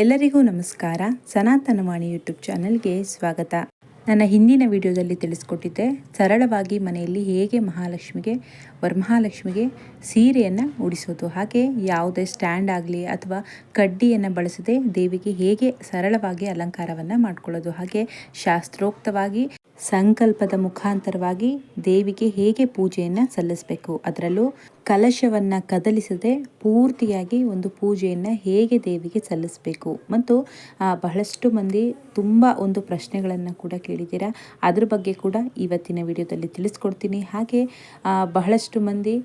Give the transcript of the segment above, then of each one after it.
ಎಲ್ಲರಿಗೂ ನಮಸ್ಕಾರ. ಸನಾತನವಾಣಿ ಯೂಟ್ಯೂಬ್ ಚಾನಲ್ಗೆ ಸ್ವಾಗತ. ನನ್ನ ಹಿಂದಿನ ವಿಡಿಯೋದಲ್ಲಿ ತಿಳಿಸ್ಕೊಟ್ಟಿದ್ದೆ ಸರಳವಾಗಿ ಮನೆಯಲ್ಲಿ ಹೇಗೆ ಮಹಾಲಕ್ಷ್ಮಿಗೆ ವರಮಹಾಲಕ್ಷ್ಮಿಗೆ ಸೀರೆಯನ್ನು ಉಡಿಸೋದು. ಹಾಗೆ ಯಾವುದೇ ಸ್ಟ್ಯಾಂಡ್ ಆಗಲಿ ಅಥವಾ ಕಡ್ಡಿಯನ್ನು ಬಳಸದೆ ದೇವಿಗೆ ಹೇಗೆ ಸರಳವಾಗಿ ಅಲಂಕಾರವನ್ನು ಮಾಡಿಕೊಳ್ಳೋದು. ಹಾಗೆ ಶಾಸ್ತ್ರೋಕ್ತವಾಗಿ ಸಂಕಲ್ಪದ ಮುಖಾಂತರವಾಗಿ ದೇವಿಗೆ ಹೇಗೆ ಪೂಜೆಯನ್ನು ಸಲ್ಲಿಸಬೇಕು. ಅದರಲ್ಲೂ ಕಲಶವನ್ನು ಕದಲಿಸದೆ ಪೂರ್ತಿಯಾಗಿ ಒಂದು ಪೂಜೆಯನ್ನು ಹೇಗೆ ದೇವಿಗೆ ಸಲ್ಲಿಸಬೇಕು. ಮತ್ತು ಬಹಳಷ್ಟು ಮಂದಿ ತುಂಬ ಒಂದು ಪ್ರಶ್ನೆಗಳನ್ನು ಕೂಡ ಕೇಳಿದ್ದೀರಾ. ಅದ್ರ ಬಗ್ಗೆ ಕೂಡ ಇವತ್ತಿನ ವಿಡಿಯೋದಲ್ಲಿ ತಿಳಿಸ್ಕೊಡ್ತೀನಿ. ಹಾಗೆ ಬಹಳಷ್ಟು ಮಂದಿ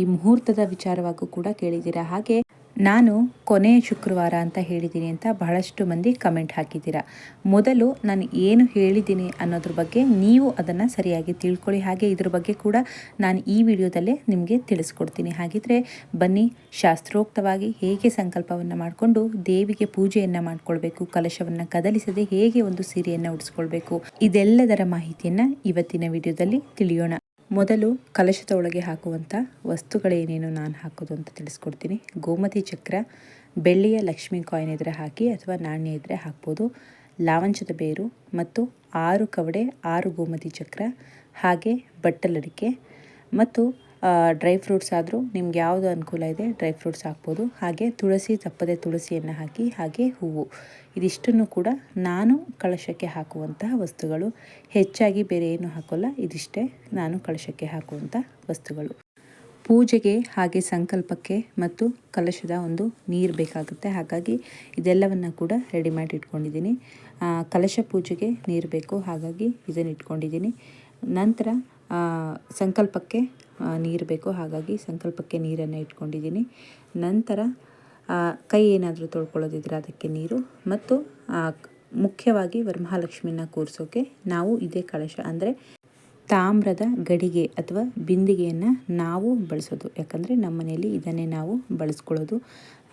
ಈ ಮುಹೂರ್ತದ ವಿಚಾರವಾಗೂ ಕೂಡ ಕೇಳಿದ್ದೀರಾ? ಹಾಗೆ ನಾನು ಕೊನೆಯ ಶುಕ್ರವಾರ ಅಂತ ಹೇಳಿದ್ದೀನಿ ಅಂತ ಬಹಳಷ್ಟು ಮಂದಿ ಕಮೆಂಟ್ ಹಾಕಿದ್ದೀರಾ. ಮೊದಲು ನಾನು ಏನು ಹೇಳಿದ್ದೀನಿ ಅನ್ನೋದ್ರ ಬಗ್ಗೆ ನೀವು ಅದನ್ನು ಸರಿಯಾಗಿ ತಿಳ್ಕೊಳ್ಳಿ. ಹಾಗೆ ಇದ್ರ ಬಗ್ಗೆ ಕೂಡ ನಾನು ಈ ವಿಡಿಯೋದಲ್ಲೇ ನಿಮಗೆ ತಿಳಿಸ್ಕೊಡ್ತೀನಿ. ಹಾಗಿದ್ರೆ ಬನ್ನಿ, ಶಾಸ್ತ್ರೋಕ್ತವಾಗಿ ಹೇಗೆ ಸಂಕಲ್ಪವನ್ನು ಮಾಡಿಕೊಂಡು ದೇವಿಗೆ ಪೂಜೆಯನ್ನು ಮಾಡಿಕೊಳ್ಬೇಕು, ಕಲಶವನ್ನು ಕದಲಿಸದೆ ಹೇಗೆ ಒಂದು ಸೀರೆಯನ್ನು ಉಡಿಸ್ಕೊಳ್ಬೇಕು, ಇದೆಲ್ಲದರ ಮಾಹಿತಿಯನ್ನು ಇವತ್ತಿನ ವಿಡಿಯೋದಲ್ಲಿ ತಿಳಿಯೋಣ. ಮೊದಲು ಕಲಶದ ಒಳಗೆ ಹಾಕುವಂಥ ವಸ್ತುಗಳೇನೇನು ನಾನು ಹಾಕೋದು ಅಂತ ತಿಳಿಸ್ಕೊಡ್ತೀನಿ. ಗೋಮತಿ ಚಕ್ರ, ಬೆಳ್ಳಿಯ ಲಕ್ಷ್ಮಿ ಕಾಯಿನ್ ಇದ್ದರೆ ಹಾಕಿ ಅಥವಾ ನಾಣ್ಯ ಇದ್ದರೆ ಹಾಕ್ಬೋದು. ಲಾವಂಚದ ಬೇರು ಮತ್ತು ಆರು ಕವಡೆ, ಆರು ಗೋಮತಿ ಚಕ್ರ ಹಾಗೆ ಬಟ್ಟಲಡಿಕೆ ಮತ್ತು ಡ್ರೈ ಫ್ರೂಟ್ಸ್ ಆದರೂ ನಿಮ್ಗೆ ಯಾವುದು ಅನುಕೂಲ ಇದೆ ಡ್ರೈ ಫ್ರೂಟ್ಸ್ ಹಾಕ್ಬೋದು. ಹಾಗೆ ತುಳಸಿ, ತಪ್ಪದೆ ತುಳಸಿಯನ್ನು ಹಾಕಿ, ಹಾಗೆ ಹೂವು. ಇದಿಷ್ಟನ್ನು ಕೂಡ ನಾನು ಕಳಶಕ್ಕೆ ಹಾಕುವಂತಹ ವಸ್ತುಗಳು. ಹೆಚ್ಚಾಗಿ ಬೇರೆ ಏನು ಹಾಕೋಲ್ಲ, ಇದಿಷ್ಟೇ ನಾನು ಕಳಶಕ್ಕೆ ಹಾಕುವಂಥ ವಸ್ತುಗಳು. ಪೂಜೆಗೆ ಹಾಗೆ ಸಂಕಲ್ಪಕ್ಕೆ ಮತ್ತು ಕಲಶದ ಒಂದು ನೀರು ಬೇಕಾಗುತ್ತೆ. ಹಾಗಾಗಿ ಇದೆಲ್ಲವನ್ನು ಕೂಡ ರೆಡಿ ಮಾಡಿ ಇಟ್ಕೊಂಡಿದ್ದೀನಿ. ಕಲಶ ಪೂಜೆಗೆ ನೀರು ಬೇಕು. ಹಾಗಾಗಿ ಇದನ್ನು ಇಟ್ಕೊಂಡಿದ್ದೀನಿ. ನಂತರ ಸಂಕಲ್ಪಕ್ಕೆ ನೀರು ಬೇಕು. ಹಾಗಾಗಿ ಸಂಕಲ್ಪಕ್ಕೆ ನೀರನ್ನು ಇಟ್ಕೊಂಡಿದ್ದೀನಿ. ನಂತರ ಕೈ ಏನಾದರೂ ತೊಳ್ಕೊಳ್ಳೋದಿದ್ರೆ ಅದಕ್ಕೆ ನೀರು. ಮತ್ತು ಮುಖ್ಯವಾಗಿ ವರಮಹಾಲಕ್ಷ್ಮಿನ ಕೂರಿಸೋಕೆ ನಾವು ಇದೇ ಕಳಶ, ಅಂದರೆ ತಾಮ್ರದ ಗಡಿಗೆ ಅಥವಾ ಬಿಂದಿಗೆಯನ್ನು ನಾವು ಬಳಸೋದು. ಯಾಕಂದರೆ ನಮ್ಮ ಮನೆಯಲ್ಲಿ ಇದನ್ನೇ ನಾವು ಬಳಸ್ಕೊಳ್ಳೋದು.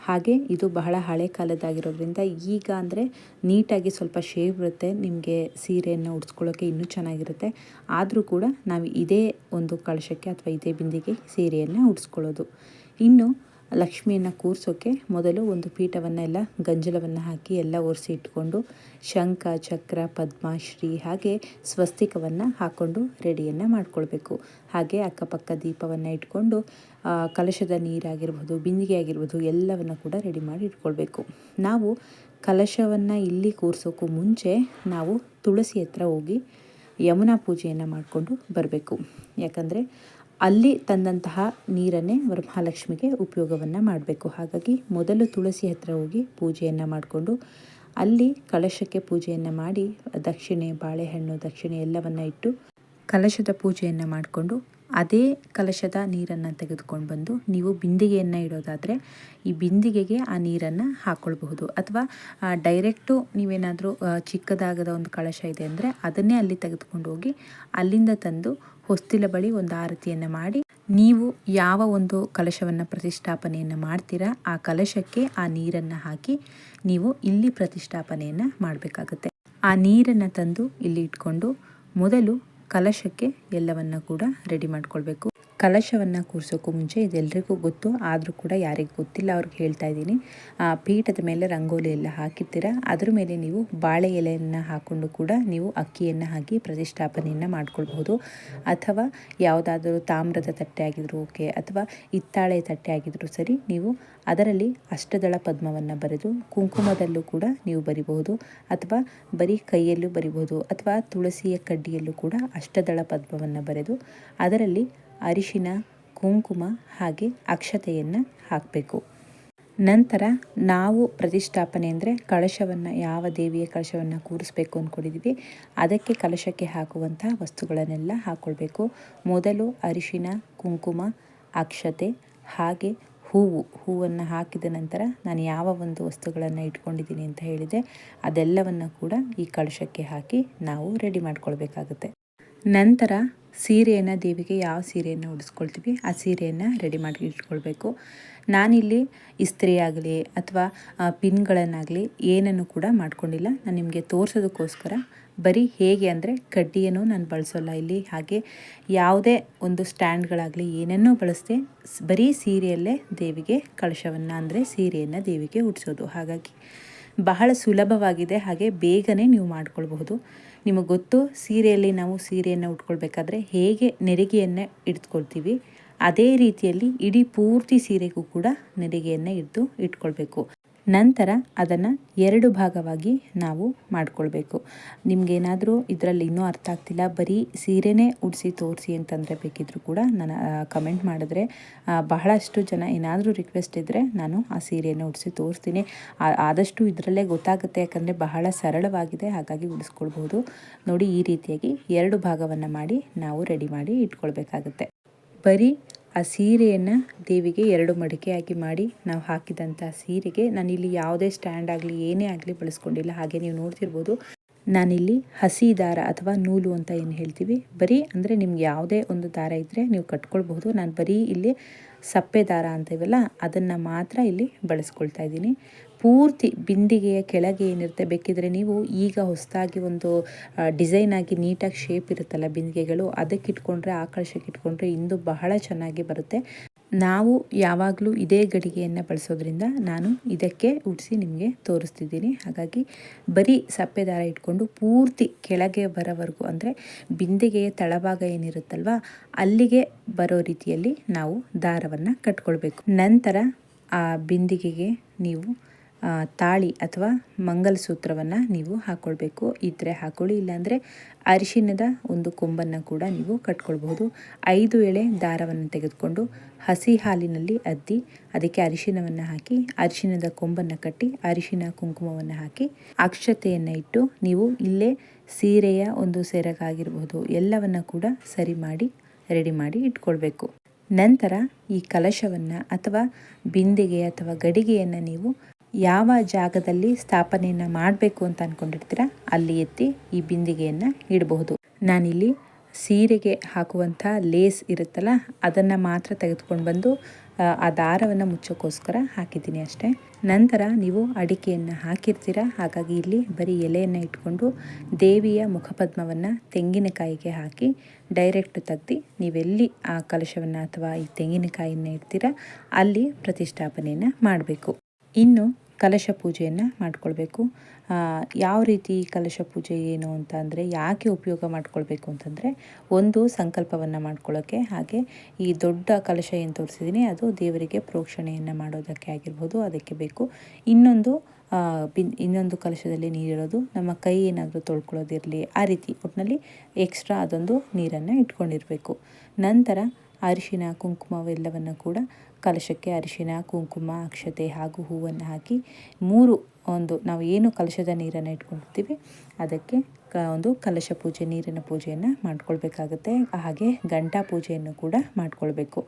ಹಾಗೆ ಇದು ಬಹಳ ಹಳೆ ಕಾಲದಾಗಿರೋದ್ರಿಂದ ಈಗ ಅಂದರೆ ನೀಟಾಗಿ ಸ್ವಲ್ಪ ಶೇವ್ ಇರುತ್ತೆ ನಿಮಗೆ ಸೀರೆಯನ್ನು ಉಡ್ಸ್ಕೊಳ್ಳೋಕ್ಕೆ ಇನ್ನೂ ಚೆನ್ನಾಗಿರುತ್ತೆ. ಆದರೂ ಕೂಡ ನಾವು ಇದೇ ಒಂದು ಕಳಶಕ್ಕೆ ಅಥವಾ ಇದೇ ಬಿಂದಿಗೆ ಸೀರೆಯನ್ನು ಉಡಿಸ್ಕೊಳ್ಳೋದು ಇನ್ನು ಲಕ್ಷ್ಮಿಯನ್ನು ಕೂರಿಸೋಕ್ಕೆ ಮೊದಲು ಒಂದು ಪೀಠವನ್ನೆಲ್ಲ, ಗಂಜಲವನ್ನು ಹಾಕಿ ಎಲ್ಲ ಒರೆಸಿ ಇಟ್ಕೊಂಡು ಶಂಖ, ಚಕ್ರ ಪದ್ಮಶ್ರೀ ಹಾಗೆ ಸ್ವಸ್ತಿಕವನ್ನು ಹಾಕ್ಕೊಂಡು ರೆಡಿಯನ್ನು ಮಾಡ್ಕೊಳ್ಬೇಕು. ಹಾಗೆ ಅಕ್ಕಪಕ್ಕ ದೀಪವನ್ನು ಇಟ್ಕೊಂಡು ಕಲಶದ ನೀರಾಗಿರ್ಬೋದು ಬಿಂದಿಗೆ ಆಗಿರ್ಬೋದು ಎಲ್ಲವನ್ನು ಕೂಡ ರೆಡಿ ಮಾಡಿ ಇಟ್ಕೊಳ್ಬೇಕು. ನಾವು ಕಲಶವನ್ನು ಇಲ್ಲಿ ಕೂರಿಸೋಕ್ಕೂ ಮುಂಚೆ ನಾವು ತುಳಸಿ ಹತ್ರ ಹೋಗಿ ಯಮುನಾ ಪೂಜೆಯನ್ನು ಮಾಡಿಕೊಂಡು ಬರಬೇಕು. ಯಾಕಂದರೆ ಅಲ್ಲಿ ತಂದಂತಹ ನೀರನ್ನೇ ವರಮಹಾಲಕ್ಷ್ಮಿಗೆ ಉಪಯೋಗವನ್ನು ಮಾಡಬೇಕು. ಹಾಗಾಗಿ ಮೊದಲು ತುಳಸಿ ಹತ್ತಿರ ಹೋಗಿ ಪೂಜೆಯನ್ನು ಮಾಡಿಕೊಂಡು ಅಲ್ಲಿ ಕಲಶಕ್ಕೆ ಪೂಜೆಯನ್ನು ಮಾಡಿ, ದಕ್ಷಿಣೆ, ಬಾಳೆಹಣ್ಣು, ದಕ್ಷಿಣೆ ಎಲ್ಲವನ್ನು ಇಟ್ಟು ಕಲಶದ ಪೂಜೆಯನ್ನು ಮಾಡಿಕೊಂಡು ಅದೇ ಕಲಶದ ನೀರನ್ನು ತೆಗೆದುಕೊಂಡು ಬಂದು ನೀವು ಬಿಂದಿಗೆಯನ್ನು ಇಡೋದಾದರೆ ಈ ಬಿಂದಿಗೆಗೆ ಆ ನೀರನ್ನು ಹಾಕ್ಕೊಳ್ಬಹುದು ಅಥವಾ ಡೈರೆಕ್ಟು ನೀವೇನಾದರೂ ಚಿಕ್ಕದಾಗದ ಒಂದು ಕಳಶ ಇದೆ ಅಂದರೆ ಅದನ್ನೇ ಅಲ್ಲಿ ತೆಗೆದುಕೊಂಡು ಹೋಗಿ ಅಲ್ಲಿಂದ ತಂದು ಹೊಸ್ತಿಲ ಬಳಿ ಒಂದು ಆರತಿಯನ್ನು ಮಾಡಿ ನೀವು ಯಾವ ಒಂದು ಕಲಶವನ್ನು ಪ್ರತಿಷ್ಠಾಪನೆಯನ್ನು ಮಾಡ್ತೀರಾ ಆ ಕಲಶಕ್ಕೆ ಆ ನೀರನ್ನು ಹಾಕಿ ನೀವು ಇಲ್ಲಿ ಪ್ರತಿಷ್ಠಾಪನೆಯನ್ನು ಮಾಡಬೇಕಾಗುತ್ತೆ. ಆ ನೀರನ್ನು ತಂದು ಇಲ್ಲಿ ಇಟ್ಕೊಂಡು ಮೊದಲು ಕಲಶಕ್ಕೆ ಎಲ್ಲವನ್ನ ಕೂಡ ರೆಡಿ ಮಾಡ್ಕೊಳ್ಬೇಕು. ಕಲಶವನ್ನು ಕೂರಿಸೋಕ್ಕೂ ಮುಂಚೆ ಇದೆಲ್ಲರಿಗೂ ಗೊತ್ತು. ಆದರೂ ಕೂಡ ಯಾರಿಗೂ ಗೊತ್ತಿಲ್ಲ, ಅವ್ರಿಗೆ ಹೇಳ್ತಾ ಇದ್ದೀನಿ. ಆ, ಪೀಠದ ಮೇಲೆ ರಂಗೋಲಿ ಎಲ್ಲ ಹಾಕಿರ್ತೀರ? ಅದ್ರ ಮೇಲೆ ನೀವು ಬಾಳೆ ಎಲೆಯನ್ನು ಹಾಕ್ಕೊಂಡು ಕೂಡ ನೀವು ಅಕ್ಕಿಯನ್ನು ಹಾಕಿ ಪ್ರತಿಷ್ಠಾಪನೆಯನ್ನು ಮಾಡ್ಕೊಳ್ಬಹುದು. ಅಥವಾ ಯಾವುದಾದರೂ ತಾಮ್ರದ ತಟ್ಟೆ ಆಗಿದ್ರು ಓಕೆ, ಅಥವಾ ಹಿತ್ತಾಳೆ ತಟ್ಟೆ ಆಗಿದ್ರು ಸರಿ, ನೀವು ಅದರಲ್ಲಿ ಅಷ್ಟದಳ ಪದ್ಮವನ್ನು ಬರೆದು ಕುಂಕುಮದಲ್ಲೂ ಕೂಡ ನೀವು ಬರಿಬಹುದು. ಅಥವಾ ಬರೀ ಕೈಯಲ್ಲೂ ಬರಿಬಹುದು. ಅಥವಾ ತುಳಸಿಯ ಕಡ್ಡಿಯಲ್ಲೂ ಕೂಡ ಅಷ್ಟದಳ ಪದ್ಮವನ್ನು ಬರೆದು ಅದರಲ್ಲಿ ಅರಿಶಿನ, ಕುಂಕುಮ ಹಾಗೆ ಅಕ್ಷತೆಯನ್ನು ಹಾಕಬೇಕು. ನಂತರ ನಾವು ಪ್ರತಿಷ್ಠಾಪನೆ ಅಂದರೆ ಕಳಶವನ್ನು, ಯಾವ ದೇವಿಯ ಕಳಶವನ್ನು ಕೂರಿಸ್ಬೇಕು ಅಂದ್ಕೊಂಡಿದ್ದೀವಿ ಅದಕ್ಕೆ ಕಲಶಕ್ಕೆ ಹಾಕುವಂತಹ ವಸ್ತುಗಳನ್ನೆಲ್ಲ ಹಾಕ್ಕೊಳ್ಬೇಕು ಮೊದಲು ಅರಿಶಿನ, ಕುಂಕುಮ, ಅಕ್ಷತೆ ಹಾಗೆ ಹೂವು, ಹೂವನ್ನು ಹಾಕಿದ ನಂತರ ನಾನು ಯಾವ ಒಂದು ವಸ್ತುಗಳನ್ನು ಇಟ್ಕೊಂಡಿದ್ದೀನಿ ಅಂತ ಹೇಳಿದೆ ಅದೆಲ್ಲವನ್ನು ಕೂಡ ಈ ಕಳಶಕ್ಕೆ ಹಾಕಿ ನಾವು ರೆಡಿ ಮಾಡ್ಕೊಳ್ಬೇಕಾಗುತ್ತೆ. ನಂತರ ಸೀರೆಯನ್ನು ದೇವಿಗೆ ಯಾವ ಸೀರೆಯನ್ನು ಉಡಿಸ್ಕೊಳ್ತೀವಿ, ಆ ಸೀರೆಯನ್ನು ರೆಡಿ ಮಾಡಿ ಇಟ್ಕೊಳ್ಬೇಕು. ನಾನಿಲ್ಲಿ ಇಸ್ತ್ರಿ ಆಗಲಿ ಅಥವಾ ಪಿನ್ಗಳನ್ನಾಗಲಿ ಏನನ್ನು ಕೂಡ ಮಾಡ್ಕೊಂಡಿಲ್ಲ. ನಾನು ನಿಮಗೆ ತೋರಿಸೋದಕ್ಕೋಸ್ಕರ ಬರೀ ಹೇಗೆ ಅಂದರೆ ಕಡ್ಡಿಯನ್ನು ನಾನು ಬಳಸೋಲ್ಲ ಇಲ್ಲಿ. ಹಾಗೆ ಯಾವುದೇ ಒಂದು ಸ್ಟ್ಯಾಂಡ್ಗಳಾಗಲಿ ಏನನ್ನೂ ಬಳಸದೆ ಬರೀ ಸೀರೆಯಲ್ಲೇ ದೇವಿಗೆ ಕಳಶವನ್ನು ಅಂದರೆ ಸೀರೆಯನ್ನು ದೇವಿಗೆ ಉಡಿಸೋದು. ಹಾಗಾಗಿ ಬಹಳ ಸುಲಭವಾಗಿದೆ. ಹಾಗೆ ಬೇಗನೆ ನೀವು ಮಾಡ್ಕೊಳ್ಬಹುದು. ನಿಮಗೆ ಗೊತ್ತು, ಸೀರೆಯಲ್ಲಿ ನಾವು ಸೀರೆಯನ್ನು ಉಟ್ಕೊಳ್ಬೇಕಾದ್ರೆ ಹೇಗೆ ನೆರಿಗೆಯನ್ನು ಇಡ್ಕೊಳ್ತೀವಿ, ಅದೇ ರೀತಿಯಲ್ಲಿ ಇಡೀ ಪೂರ್ತಿ ಸೀರೆಗೂ ಕೂಡ ನೆರಿಗೆಯನ್ನು ಹಿಡ್ದು ಇಟ್ಕೊಳ್ಬೇಕು. ನಂತರ ಅದನ್ನು ಎರಡು ಭಾಗವಾಗಿ ನಾವು ಮಾಡಿಕೊಳ್ಬೇಕು. ನಿಮಗೇನಾದರೂ ಇದರಲ್ಲಿ ಇನ್ನೂ ಅರ್ಥ ಆಗ್ತಿಲ್ಲ, ಬರೀ ಸೀರೆನೇ ಉಡಿಸಿ ತೋರಿಸಿ ಅಂತಂದರೆ ಬೇಕಿದ್ದರೂ ಕೂಡ ನಾನು ಕಮೆಂಟ್ ಮಾಡಿದ್ರೆ ಬಹಳಷ್ಟು ಜನ ಏನಾದರೂ ರಿಕ್ವೆಸ್ಟ್ ಇದ್ದರೆ ನಾನು ಆ ಸೀರೆಯನ್ನು ಉಡಿಸಿ ತೋರಿಸ್ತೀನಿ. ಆದಷ್ಟು ಇದರಲ್ಲೇ ಗೊತ್ತಾಗುತ್ತೆ, ಯಾಕಂದರೆ ಬಹಳ ಸರಳವಾಗಿದೆ, ಹಾಗಾಗಿ ಉಡಿಸ್ಕೊಳ್ಬೋದು ನೋಡಿ, ಈ ರೀತಿಯಾಗಿ ಎರಡು ಭಾಗವನ್ನು ಮಾಡಿ ನಾವು ರೆಡಿ ಮಾಡಿ ಇಟ್ಕೊಳ್ಬೇಕಾಗುತ್ತೆ. ಬರೀ ಆ ಸೀರೆಯನ್ನು ದೇವಿಗೆ ಎರಡು ಮಡಿಕೆಯಾಗಿ ಮಾಡಿ ನಾವು ಹಾಕಿದಂಥ ಸೀರೆಗೆ ನಾನಿಲ್ಲಿ ಯಾವುದೇ ಸ್ಟ್ಯಾಂಡ್ ಆಗಲಿ, ಏನೇ ಆಗಲಿ ಬಳಸ್ಕೊಂಡಿಲ್ಲ. ಹಾಗೆ ನೀವು ನೋಡ್ತಿರ್ಬೋದು, ನಾನಿಲ್ಲಿ ಹಸಿ ದಾರ ಅಥವಾ ನೂಲು ಅಂತ ಏನು ಹೇಳ್ತೀವಿ. ಬರೀ ಅಂದರೆ ನಿಮ್ಗೆ ಯಾವುದೇ ಒಂದು ದಾರ ಇದ್ದರೆ ನೀವು ಕಟ್ಕೊಳ್ಬಹುದು. ನಾನು ಬರೀ ಇಲ್ಲಿ ಸಪ್ಪೆ ದಾರ ಅಂತೀವಲ್ಲ ಅದನ್ನು ಮಾತ್ರ ಇಲ್ಲಿ ಬಳಸ್ಕೊಳ್ತಾ ಇದ್ದೀನಿ. ಪೂರ್ತಿ ಬಿಂದಿಗೆಯ ಕೆಳಗೆ ಏನಿರುತ್ತೆ ಬೇಕಿದ್ರೆ ನೀವು ಈಗ ಹೊಸದಾಗಿ ಒಂದು ಡಿಸೈನ್ ಆಗಿ ನೀಟಾಗಿ ಶೇಪ್ ಇರುತ್ತಲ್ಲ ಬಿಂದಿಗೆಗಳು, ಅದಕ್ಕೆ ಇಟ್ಕೊಂಡ್ರೆ, ಆಕರ್ಷಕ್ಕೆ ಇಟ್ಕೊಂಡ್ರೆ ಇಂದು ಬಹಳ ಚೆನ್ನಾಗಿ ಬರುತ್ತೆ. ನಾವು ಯಾವಾಗಲೂ ಇದೇ ಗಡಿಗೆಯನ್ನು ಬಳಸೋದ್ರಿಂದ ನಾನು ಇದಕ್ಕೆ ಉಡಿಸಿ ನಿಮಗೆ ತೋರಿಸ್ತಿದ್ದೀನಿ. ಹಾಗಾಗಿ ಬರೀ ಸಪ್ಪೆ ದಾರ ಇಟ್ಕೊಂಡು ಪೂರ್ತಿ ಕೆಳಗೆ ಬರೋವರೆಗೂ ಅಂದರೆ ಬಿಂದಿಗೆಯ ತಳಭಾಗ ಏನಿರುತ್ತಲ್ವ, ಅಲ್ಲಿಗೆ ಬರೋ ರೀತಿಯಲ್ಲಿ ನಾವು ದಾರವನ್ನು ಕಟ್ಕೊಳ್ಬೇಕು. ನಂತರ ಆ ಬಿಂದಿಗೆಗೆ ನೀವು ತಾಳಿ ಅಥವಾ ಮಂಗಲಸೂತ್ರವನ್ನು ನೀವು ಹಾಕ್ಕೊಳ್ಬೇಕು ಇದ್ದರೆ ಹಾಕ್ಕೊಳ್ಳಿ ಇಲ್ಲಾಂದರೆ ಅರಿಶಿನದ ಒಂದು ಕೊಂಬನ್ನು ಕೂಡ ನೀವು ಕಟ್ಕೊಳ್ಬಹುದು. ಐದು ಎಳೆ ದಾರವನ್ನು ತೆಗೆದುಕೊಂಡು ಹಸಿ ಹಾಲಿನಲ್ಲಿ ಅದ್ದಿ ಅದಕ್ಕೆ ಅರಿಶಿಣವನ್ನು ಹಾಕಿ ಅರಿಶಿನದ ಕೊಂಬನ್ನು ಕಟ್ಟಿ ಅರಿಶಿನ ಕುಂಕುಮವನ್ನು ಹಾಕಿ ಅಕ್ಷತೆಯನ್ನು ಇಟ್ಟು ನೀವು ಇಲ್ಲೇ ಸೀರೆಯ ಒಂದು ಸೆರಗಾಗಿರ್ಬೋದು ಎಲ್ಲವನ್ನು ಕೂಡ ಸರಿ ಮಾಡಿ, ರೆಡಿ ಮಾಡಿ ಇಟ್ಕೊಳ್ಬೇಕು. ನಂತರ ಈ ಕಲಶವನ್ನು ಅಥವಾ ಬಿಂದಿಗೆ ಅಥವಾ ಗಡಿಗೆಯನ್ನು ನೀವು ಯಾವ ಜಾಗದಲ್ಲಿ ಸ್ಥಾಪನೆಯನ್ನು ಮಾಡಬೇಕು ಅಂತ ಅಂದ್ಕೊಂಡಿರ್ತೀರ ಅಲ್ಲಿ ಎತ್ತಿ ಈ ಬಿಂದಿಗೆಯನ್ನು ಇಡಬಹುದು. ನಾನಿಲ್ಲಿ ಸೀರೆಗೆ ಹಾಕುವಂಥ ಲೇಸ್ ಇರುತ್ತಲ್ಲ, ಅದನ್ನು ಮಾತ್ರ ತೆಗೆದುಕೊಂಡು ಬಂದು ಆ ದಾರವನ್ನು ಮುಚ್ಚೋಕ್ಕೋಸ್ಕರ ಹಾಕಿದ್ದೀನಿ ಅಷ್ಟೇ. ನಂತರ ನೀವು ಅಡಿಕೆಯನ್ನು ಹಾಕಿರ್ತೀರ, ಹಾಗಾಗಿ ಇಲ್ಲಿ ಬರೀ ಎಲೆಯನ್ನು ಇಟ್ಕೊಂಡು ದೇವಿಯ ಮುಖಪದ್ಮವನ್ನು ತೆಂಗಿನಕಾಯಿಗೆ ಹಾಕಿ ಡೈರೆಕ್ಟ್ ತೆಗ್ದು ನೀವೆಲ್ಲಿ ಆ ಕಲಶವನ್ನು ಅಥವಾ ಈ ತೆಂಗಿನಕಾಯಿಯನ್ನು ಇಡ್ತೀರ, ಅಲ್ಲಿ ಪ್ರತಿಷ್ಠಾಪನೆಯನ್ನು ಮಾಡಬೇಕು. ಇನ್ನು ಕಲಶ ಪೂಜೆಯನ್ನು ಮಾಡಿಕೊಳ್ಬೇಕು. ಯಾವ ರೀತಿ ಕಲಶ ಪೂಜೆ ಏನು ಅಂತ ಅಂದರೆ ಯಾಕೆ ಉಪಯೋಗ ಮಾಡ್ಕೊಳ್ಬೇಕು ಅಂತಂದರೆ ಒಂದು ಸಂಕಲ್ಪವನ್ನು ಮಾಡ್ಕೊಳ್ಳೋಕ್ಕೆ ಹಾಗೆ ಈ ದೊಡ್ಡ ಕಲಶ ಏನು ತೋರಿಸಿದ್ದೀನಿ ಅದು ದೇವರಿಗೆ ಪ್ರೋಕ್ಷಣೆಯನ್ನು ಮಾಡೋದಕ್ಕೆ ಆಗಿರ್ಬೋದು, ಅದಕ್ಕೆ ಬೇಕು. ಇನ್ನೊಂದು ಬಿನ್, ಇನ್ನೊಂದು ಕಲಶದಲ್ಲಿ ನೀರಿರೋದು ನಮ್ಮ ಕೈ ಏನಾದರೂ ತೊಳ್ಕೊಳ್ಳೋದಿರಲಿ ಆ ರೀತಿ ಒಟ್ಟಿನಲ್ಲಿ ಎಕ್ಸ್ಟ್ರಾ ಅದೊಂದು ನೀರನ್ನು ಇಟ್ಕೊಂಡಿರಬೇಕು. ನಂತರ ಅರಿಶಿನ ಕುಂಕುಮವೆಲ್ಲವನ್ನು ಕೂಡ ಕಲಶಕ್ಕೆ ಅರಿಶಿನ, ಕುಂಕುಮ, ಅಕ್ಷತೆ ಹಾಗೂ ಹೂವನ್ನು ಹಾಕಿ ಮೂರು ಒಂದು ನಾವು ಏನು ಕಲಶದ ನೀರನ್ನು ಇಟ್ಕೊಂಡಿರ್ತೀವಿ ಅದಕ್ಕೆ ಕ ಒಂದು ಕಲಶ ಪೂಜೆ, ನೀರಿನ ಪೂಜೆಯನ್ನು ಮಾಡ್ಕೊಳ್ಬೇಕಾಗತ್ತೆ. ಹಾಗೆ ಗಂಟಾ ಪೂಜೆಯನ್ನು ಕೂಡ ಮಾಡಿಕೊಳ್ಬೇಕು.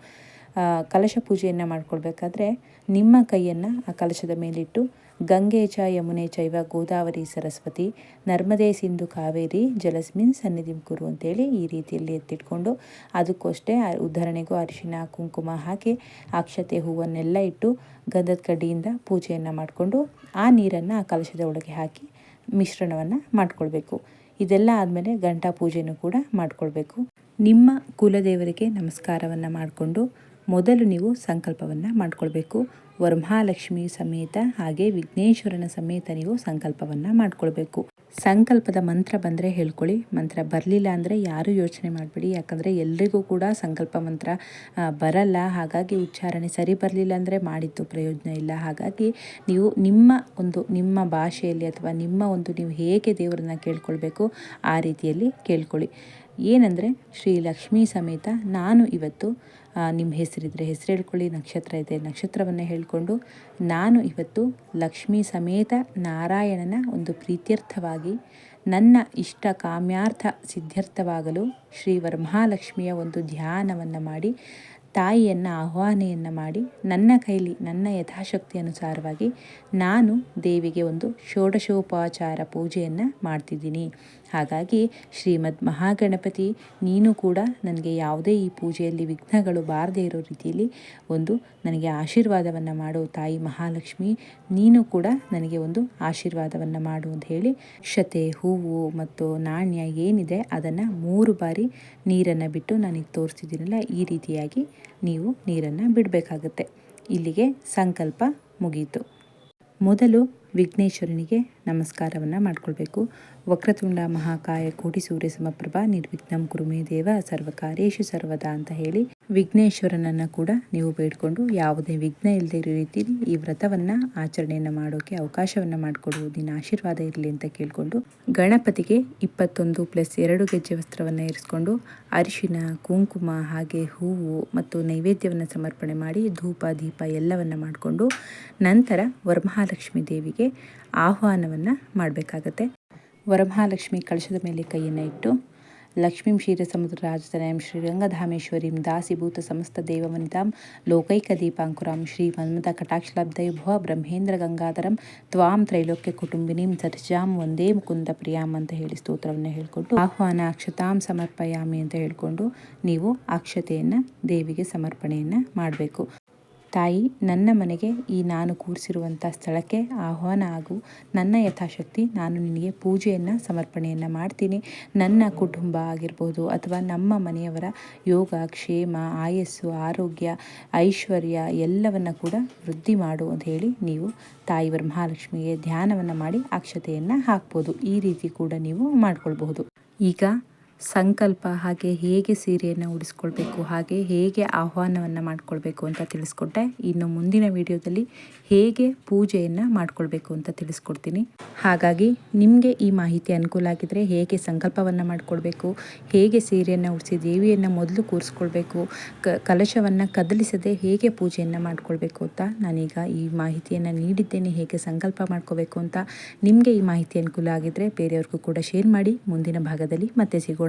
ಕಲಶ ಪೂಜೆಯನ್ನು ಮಾಡ್ಕೊಳ್ಬೇಕಾದ್ರೆ ನಿಮ್ಮ ಕೈಯನ್ನು ಆ ಕಲಶದ ಮೇಲಿಟ್ಟು ಗಂಗೆ ಚ ಯಮುನೆ ಚೈವ ಗೋದಾವರಿ ಸರಸ್ವತಿ ನರ್ಮದೇ ಸಿಂಧು ಕಾವೇರಿ ಜಲಸ್ಮಿನ್ ಸನ್ನಿಧಿ ಕುರು ಅಂತೇಳಿ ಈ ರೀತಿಯಲ್ಲಿ ಎತ್ತಿಟ್ಕೊಂಡು ಅದಕ್ಕೂ ಅಷ್ಟೇ ಉದಾಹರಣೆಗೂ ಅರಿಶಿನ, ಕುಂಕುಮ ಹಾಕಿ ಅಕ್ಷತೆ ಹೂವನ್ನೆಲ್ಲ ಇಟ್ಟು ಗಂಧದ ಕಡ್ಡಿಯಿಂದ ಪೂಜೆಯನ್ನು ಮಾಡಿಕೊಂಡು ಆ ನೀರನ್ನು ಆ ಕಲಶದ ಒಳಗೆ ಹಾಕಿ ಮಿಶ್ರಣವನ್ನು ಮಾಡಿಕೊಳ್ಬೇಕು. ಇದೆಲ್ಲ ಆದಮೇಲೆ ಗಂಟಾ ಪೂಜೆನೂ ಕೂಡ ಮಾಡಿಕೊಳ್ಬೇಕು. ನಿಮ್ಮ ಕುಲದೇವರಿಗೆ ನಮಸ್ಕಾರವನ್ನು ಮಾಡಿಕೊಂಡು ಮೊದಲು ನೀವು ಸಂಕಲ್ಪವನ್ನು ಮಾಡಿಕೊಳ್ಬೇಕು. ವರಮಹಾಲಕ್ಷ್ಮಿ ಸಮೇತ ಹಾಗೆ ವಿಘ್ನೇಶ್ವರನ ಸಮೇತ ನೀವು ಸಂಕಲ್ಪವನ್ನು ಮಾಡ್ಕೊಳ್ಬೇಕು. ಸಂಕಲ್ಪದ ಮಂತ್ರ ಬಂದರೆ ಹೇಳ್ಕೊಳ್ಳಿ. ಮಂತ್ರ ಬರಲಿಲ್ಲ ಅಂದರೆ ಯಾರೂ ಯೋಚನೆ ಮಾಡಬೇಡಿ. ಯಾಕಂದರೆ ಎಲ್ರಿಗೂ ಕೂಡ ಸಂಕಲ್ಪ ಮಂತ್ರ ಬರಲ್ಲ. ಹಾಗಾಗಿ ಉಚ್ಚಾರಣೆ ಸರಿ ಬರಲಿಲ್ಲ ಅಂದರೆ ಮಾಡಿದ್ದು ಪ್ರಯೋಜನ ಇಲ್ಲ. ಹಾಗಾಗಿ ನೀವು ನಿಮ್ಮ ಒಂದು, ನಿಮ್ಮ ಭಾಷೆಯಲ್ಲಿ ಅಥವಾ ನಿಮ್ಮ ಒಂದು ನೀವು ಹೇಗೆ ದೇವರನ್ನ ಕೇಳ್ಕೊಳ್ಬೇಕು ಆ ರೀತಿಯಲ್ಲಿ ಕೇಳ್ಕೊಳ್ಳಿ. ಏನಂದರೆ ಶ್ರೀ ಲಕ್ಷ್ಮೀ ಸಮೇತ ನಾನು ಇವತ್ತು ನಿಮ್ಮ ಹೆಸರಿದ್ರೆ ಹೆಸರು ಹೇಳ್ಕೊಳ್ಳಿ, ನಕ್ಷತ್ರ ಇದೆ, ನಕ್ಷತ್ರವನ್ನು ಹೇಳಿಕೊಂಡು ನಾನು ಇವತ್ತು ಲಕ್ಷ್ಮೀ ಸಮೇತ ನಾರಾಯಣನ ಒಂದು ಪ್ರೀತ್ಯರ್ಥವಾಗಿ ನನ್ನ ಇಷ್ಟ ಕಾಮ್ಯಾರ್ಥ ಸಿದ್ಧಾರ್ಥವಾಗಲು ಶ್ರೀ ವರಮಹಾಲಕ್ಷ್ಮಿಯ ಒಂದು ಧ್ಯಾನವನ್ನು ಮಾಡಿ, ತಾಯಿಯನ್ನು ಆಹ್ವಾನೆಯನ್ನು ಮಾಡಿ, ನನ್ನ ಕೈಲಿ ನನ್ನ ಯಥಾಶಕ್ತಿ ಅನುಸಾರವಾಗಿ ನಾನು ದೇವಿಗೆ ಒಂದು ಷೋಡಶೋಪಚಾರ ಪೂಜೆಯನ್ನು ಮಾಡ್ತಿದ್ದೀನಿ. ಹಾಗಾಗಿ ಶ್ರೀಮದ್ ಮಹಾಗಣಪತಿ, ನೀನು ಕೂಡ ನನಗೆ ಯಾವುದೇ ಈ ಪೂಜೆಯಲ್ಲಿ ವಿಘ್ನಗಳು ಬಾರದೇ ಇರೋ ರೀತಿಯಲ್ಲಿ ಒಂದು ನನಗೆ ಆಶೀರ್ವಾದವನ್ನು ಮಾಡು ತಾಯಿ ಮಹಾಲಕ್ಷ್ಮಿ. ನೀನು ಕೂಡ ನನಗೆ ಒಂದು ಆಶೀರ್ವಾದವನ್ನು ಮಾಡು ಅಂತ ಹೇಳಿ ಕ್ಷತೆ ಹೂವು ಮತ್ತು ನಾಣ್ಯ ಏನಿದೆ ಅದನ್ನು ಮೂರು ಬಾರಿ ನೀರನ್ನು ಬಿಟ್ಟು ನನಗೆ ತೋರಿಸ್ತಿದ್ದೀನಲ್ಲ ಈ ರೀತಿಯಾಗಿ ನೀವು ನೀರನ್ನು ಬಿಡಬೇಕಾಗತ್ತೆ. ಇಲ್ಲಿಗೆ ಸಂಕಲ್ಪ ಮುಗೀತು. ಮೊದಲು ವಿಘ್ನೇಶ್ವರನಿಗೆ ನಮಸ್ಕಾರವನ್ನು ಮಾಡಿಕೊಳ್ಬೇಕು. ವಕ್ರತುಂಡ ಮಹಾಕಾಯ ಕೋಟಿ ಸೂರ್ಯ ಸಮಪ್ರಭ ನಿರ್ವಿಘ್ನಂ ಕುರುಮೇ ದೇವ ಸರ್ವಕಾರ್ಯೇಶು ಸರ್ವದಾ ಅಂತ ಹೇಳಿ ವಿಘ್ನೇಶ್ವರನನ್ನು ಕೂಡ ನೀವು ಬೇಡಿಕೊಂಡು ಯಾವುದೇ ವಿಘ್ನ ಇಲ್ಲದೆ ಇರೋ ರೀತಿಯಲ್ಲಿ ಈ ವ್ರತವನ್ನು, ಆಚರಣೆಯನ್ನು ಮಾಡೋಕ್ಕೆ ಅವಕಾಶವನ್ನು ಮಾಡಿಕೊಡುವುದಿನ ಆಶೀರ್ವಾದ ಇರಲಿ ಅಂತ ಕೇಳಿಕೊಂಡು ಗಣಪತಿಗೆ ಇಪ್ಪತ್ತೊಂದು ಪ್ಲಸ್ ಎರಡು ಗೆಜ್ಜೆ ವಸ್ತ್ರವನ್ನು ಇರಿಸ್ಕೊಂಡು ಅರಿಶಿನ, ಕುಂಕುಮ ಹಾಗೆ ಹೂವು ಮತ್ತು ನೈವೇದ್ಯವನ್ನು ಸಮರ್ಪಣೆ ಮಾಡಿ ಧೂಪ, ದೀಪ ಎಲ್ಲವನ್ನು ಮಾಡಿಕೊಂಡು ನಂತರ ವರಮಹಾಲಕ್ಷ್ಮಿ ದೇವಿಗೆ ಆಹ್ವಾನವನ್ನು ಮಾಡಬೇಕಾಗತ್ತೆ. ವರಮಹಾಲಕ್ಷ್ಮಿ ಕಳಶದ ಮೇಲೆ ಕೈಯನ್ನು ಇಟ್ಟು, ಲಕ್ಷ್ಮೀಂ ಕ್ಷೀರ ಸಮುದ್ರ ರಾಜತನಯಂ ಶ್ರೀರಂಗಧಾಮೇಶ್ವರಿಂ ದಾಸಿಭೂತ ಸಮಸ್ತ ದೇವವನಿತಾಂ ಲೋಕೈಕ ದೀಪಾಂಕುರಾಂ ಶ್ರೀ ಮನ್ಮದ ಕಟಾಕ್ಷಲಬ್ಧೈ ಭುವ ಬ್ರಹ್ಮೇಂದ್ರ ಗಂಗಾಧರಂ ತ್ವಾಂ ತ್ರೈಲೋಕ್ಯ ಕುಟುಂಬಿನಿಂ ಸರ್ಜಾಂ ಒಂದೇ ಮುಕುಂದ ಪ್ರಿಯಾಂ ಅಂತ ಹೇಳಿ ಸ್ತೋತ್ರವನ್ನು ಹೇಳಿಕೊಂಡು, ಆಹ್ವಾನ ಅಕ್ಷತಾಂ ಸಮರ್ಪಯಾಮಿ ಅಂತ ಹೇಳಿಕೊಂಡು ನೀವು ಅಕ್ಷತೆಯನ್ನು ದೇವಿಗೆ ಸಮರ್ಪಣೆಯನ್ನು ಮಾಡಬೇಕು. ತಾಯಿ, ನನ್ನ ಮನೆಗೆ ಈ ನಾನು ಕೂರಿಸಿರುವಂಥ ಸ್ಥಳಕ್ಕೆ ಆಹ್ವಾನ ಆಗು. ನನ್ನ ಯಥಾಶಕ್ತಿ, ನಾನು ನಿನಗೆ ಪೂಜೆಯನ್ನು, ಸಮರ್ಪಣೆಯನ್ನು ಮಾಡ್ತೀನಿ. ನನ್ನ ಕುಟುಂಬ ಆಗಿರ್ಬೋದು ಅಥವಾ ನಮ್ಮ ಮನೆಯವರ ಯೋಗ, ಕ್ಷೇಮ, ಆಯಸ್ಸು, ಆರೋಗ್ಯ, ಐಶ್ವರ್ಯ ಎಲ್ಲವನ್ನು ಕೂಡ ವೃದ್ಧಿ ಮಾಡು ಅಂತ ಹೇಳಿ ನೀವು ತಾಯಿವರ ಮಹಾಲಕ್ಷ್ಮಿಗೆ ಧ್ಯಾನವನ್ನು ಮಾಡಿ ಅಕ್ಷತೆಯನ್ನು ಹಾಕ್ಬೋದು. ಈ ರೀತಿ ಕೂಡ ನೀವು ಮಾಡ್ಕೊಳ್ಬಹುದು. ಈಗ ಸಂಕಲ್ಪ, ಹಾಗೆ ಹೇಗೆ ಸೀರೆಯನ್ನು ಉಡಿಸ್ಕೊಳ್ಬೇಕು, ಹಾಗೆ ಹೇಗೆ ಆಹ್ವಾನವನ್ನು ಮಾಡಿಕೊಳ್ಬೇಕು ಅಂತ ತಿಳಿಸ್ಕೊಟ್ಟೆ. ಇನ್ನು ಮುಂದಿನ ವಿಡಿಯೋದಲ್ಲಿ ಹೇಗೆ ಪೂಜೆಯನ್ನು ಮಾಡಿಕೊಳ್ಬೇಕು ಅಂತ ತಿಳಿಸ್ಕೊಡ್ತೀನಿ. ಹಾಗಾಗಿ ನಿಮಗೆ ಈ ಮಾಹಿತಿ ಅನುಕೂಲ ಆಗಿದ್ದರೆ ಹೇಗೆ ಸಂಕಲ್ಪವನ್ನು ಮಾಡಿಕೊಳ್ಬೇಕು, ಹೇಗೆ ಸೀರೆಯನ್ನು ಉಡಿಸಿ ದೇವಿಯನ್ನು ಮೊದಲು ಕೂರಿಸ್ಕೊಳ್ಬೇಕು ಕಲಶವನ್ನು ಕದಲಿಸದೆ ಹೇಗೆ ಪೂಜೆಯನ್ನು ಮಾಡಿಕೊಳ್ಬೇಕು ಅಂತ ನಾನೀಗ ಈ ಮಾಹಿತಿಯನ್ನು ನೀಡಿದ್ದೇನೆ. ಹೇಗೆ ಸಂಕಲ್ಪ ಮಾಡ್ಕೋಬೇಕು ಅಂತ ನಿಮಗೆ ಈ ಮಾಹಿತಿ ಅನುಕೂಲ ಆಗಿದ್ದರೆ ಬೇರೆಯವ್ರಿಗೂ ಕೂಡ ಶೇರ್ ಮಾಡಿ. ಮುಂದಿನ ಭಾಗದಲ್ಲಿ ಮತ್ತೆ ಸಿಗೋಣ.